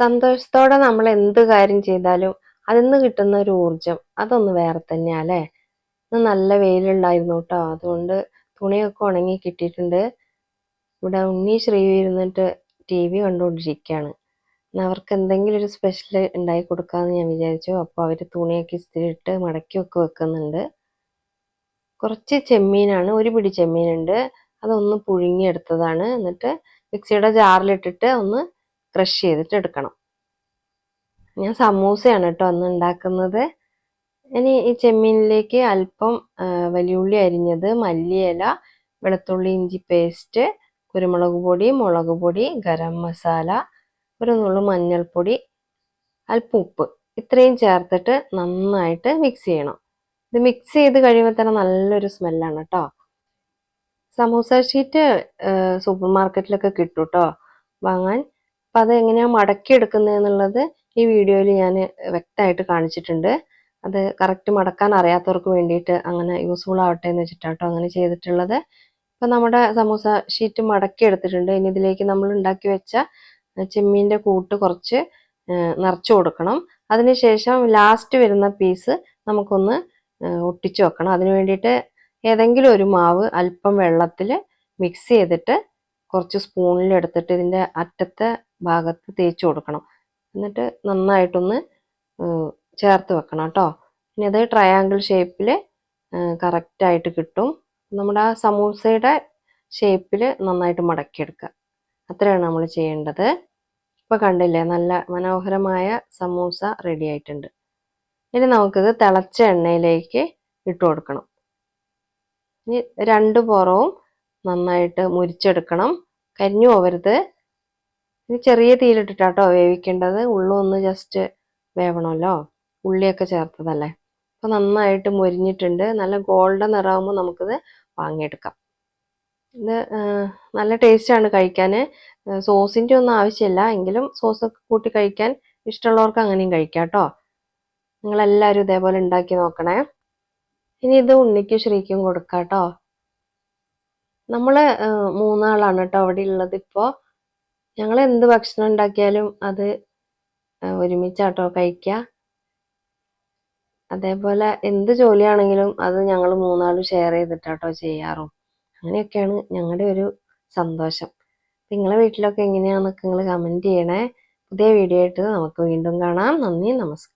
സന്തോഷത്തോടെ നമ്മൾ എന്ത് കാര്യം ചെയ്താലും അതിൽ നിന്ന് കിട്ടുന്ന ഒരു ഊർജം അതൊന്ന് വേറെ തന്നെയാ അല്ലേ? ഇന്ന് നല്ല വെയിലുണ്ടായിരുന്നു കേട്ടോ. അതുകൊണ്ട് തുണിയൊക്കെ ഉണങ്ങി കിട്ടിയിട്ടുണ്ട്. ഇവിടെ ഉണ്ണി ശ്രീ ഇരുന്നിട്ട് ടി വി കണ്ടുകൊണ്ടിരിക്കുകയാണ്. അവർക്ക് എന്തെങ്കിലും ഒരു സ്പെഷ്യൽ ഉണ്ടാക്കി കൊടുക്കാമെന്ന് ഞാൻ വിചാരിച്ചു. അപ്പോൾ അവർ തുണിയൊക്കെ ഇസ്തിരി ഇട്ട് മടക്കിയൊക്കെ വെക്കുന്നുണ്ട്. കുറച്ച് ചെമ്മീനാണ് ഒരു പിടി ചെമ്മീനുണ്ട്. അതൊന്ന് പുഴുങ്ങിയെടുത്തതാണ് എന്നിട്ട് മിക്സിയുടെ ജാറിലിട്ടിട്ട് ഒന്ന് ക്രഷ് ചെയ്തിട്ട് എടുക്കണം ഞാൻ സമൂസയാണ് കേട്ടോ അന്ന് ഉണ്ടാക്കുന്നത്. ഇനി ഈ ചെമ്മീനിലേക്ക് അല്പം വലിയുള്ളി അരിഞ്ഞത് മല്ലിയില വെളുത്തുള്ളി ഇഞ്ചി പേസ്റ്റ് കുരുമുളക് പൊടി മുളക് പൊടി ഗരം മസാല ഒരു നുള്ളു മഞ്ഞൾപ്പൊടി അല്പം ഉപ്പ്. ഇത്രയും ചേർത്തിട്ട് നന്നായിട്ട് മിക്സ് ചെയ്യണം. ഇത് മിക്സ് ചെയ്ത് കഴിയുമ്പോൾ തന്നെ നല്ലൊരു സ്മെല്ലാണ് കേട്ടോ. സമൂസ ഷീറ്റ് സൂപ്പർ മാർക്കറ്റിലൊക്കെ കിട്ടും കേട്ടോ വാങ്ങാൻ. അപ്പം അത് എങ്ങനെയാണ് മടക്കി എടുക്കുന്നതെന്നുള്ളത് ഈ വീഡിയോയിൽ ഞാൻ വ്യക്തമായിട്ട് കാണിച്ചിട്ടുണ്ട്. അത് കറക്റ്റ് മടക്കാൻ അറിയാത്തവർക്ക് വേണ്ടിയിട്ട് അങ്ങനെ യൂസ്ഫുൾ ആവട്ടെ എന്ന് വെച്ചിട്ടാട്ടോ അങ്ങനെ ചെയ്തിട്ടുള്ളത്. ഇപ്പം നമ്മുടെ സമൂസ ഷീറ്റ് മടക്കി എടുത്തിട്ടുണ്ട് ഇനി ഇതിലേക്ക് നമ്മൾ ഉണ്ടാക്കി വെച്ച ചെമ്മീന്റെ കൂട്ട് കുറച്ച് നിറച്ചു കൊടുക്കണം. അതിനുശേഷം ലാസ്റ്റ് വരുന്ന പീസ് നമുക്കൊന്ന് ഒട്ടിച്ചു വെക്കണം. അതിന് വേണ്ടിയിട്ട് ഏതെങ്കിലും ഒരു മാവ് അല്പം വെള്ളത്തിൽ മിക്സ് ചെയ്തിട്ട് കുറച്ച് സ്പൂണിൽ എടുത്തിട്ട് ഇതിന്റെ അറ്റത്തെ ഭാഗത്ത് തേച്ച് കൊടുക്കണം. എന്നിട്ട് നന്നായിട്ടൊന്ന് ചേർത്ത് വെക്കണം കേട്ടോ. ഇനി അത് ട്രയാങ്കിൾ ഷേപ്പിൽ കറക്റ്റായിട്ട് കിട്ടും. നമ്മുടെ ആ സമൂസയുടെ ഷേപ്പിൽ നന്നായിട്ട് മടക്കിയെടുക്കുക. അത്രയാണ് നമ്മൾ ചെയ്യേണ്ടത്. ഇപ്പോൾ കണ്ടില്ലേ നല്ല മനോഹരമായ സമൂസ റെഡി ആയിട്ടുണ്ട്. ഇനി നമുക്കിത് തിളച്ച എണ്ണയിലേക്ക് ഇട്ട് കൊടുക്കണം. ഇനി രണ്ട് പുറവും നന്നായിട്ട് മുരിച്ചെടുക്കണം. കരിഞ്ഞു പോവരുത്. ഇനി ചെറിയ തീയിലിട്ടിട്ടാട്ടോ വേവിക്കേണ്ടത്. ഉള്ളൊന്ന് ജസ്റ്റ് വേവണമല്ലോ. ഉള്ളിയൊക്കെ ചേർത്തതല്ലേ. അപ്പോൾ നന്നായിട്ട് മൊരിഞ്ഞിട്ടുണ്ട്. നല്ല ഗോൾഡൻ നിറാകുമ്പോൾ നമുക്കിത് വാങ്ങിയെടുക്കാം. ഇത് നല്ല ടേസ്റ്റാണ് കഴിക്കാൻ സോസിന്റെ ഒന്നും ആവശ്യമില്ല. എങ്കിലും സോസൊക്കെ കൂട്ടി കഴിക്കാൻ ഇഷ്ടമുള്ളവർക്ക് അങ്ങനെയും കഴിക്കാം കേട്ടോ നിങ്ങളെല്ലാവരും ഇതേപോലെ ഉണ്ടാക്കി നോക്കണേ. ഇനി ഇത് ഉണ്ണിക്കും ശ്രീക്കും കൊടുക്കാം കേട്ടോ നമ്മൾ മൂന്നാളാണ് കേട്ടോ അവിടെ ഉള്ളത് ഇപ്പോൾ ഞങ്ങൾ എന്ത് ഭക്ഷണം ഉണ്ടാക്കിയാലും അത് ഒരുമിച്ചാട്ടോ കഴിക്കുക അതേപോലെ എന്ത് ജോലിയാണെങ്കിലും അത് ഞങ്ങൾ മൂന്നാളും ഷെയർ ചെയ്തിട്ടാട്ടോ ചെയ്യാറും. അങ്ങനെയൊക്കെയാണ് ഞങ്ങളുടെ ഒരു സന്തോഷം. നിങ്ങളെ വീട്ടിലൊക്കെ എങ്ങനെയാണെന്നൊക്കെ നിങ്ങൾ കമന്റ് ചെയ്യണേ. പുതിയ വീഡിയോ ആയിട്ട് നമുക്ക് വീണ്ടും കാണാം. നന്ദി നമസ്കാരം.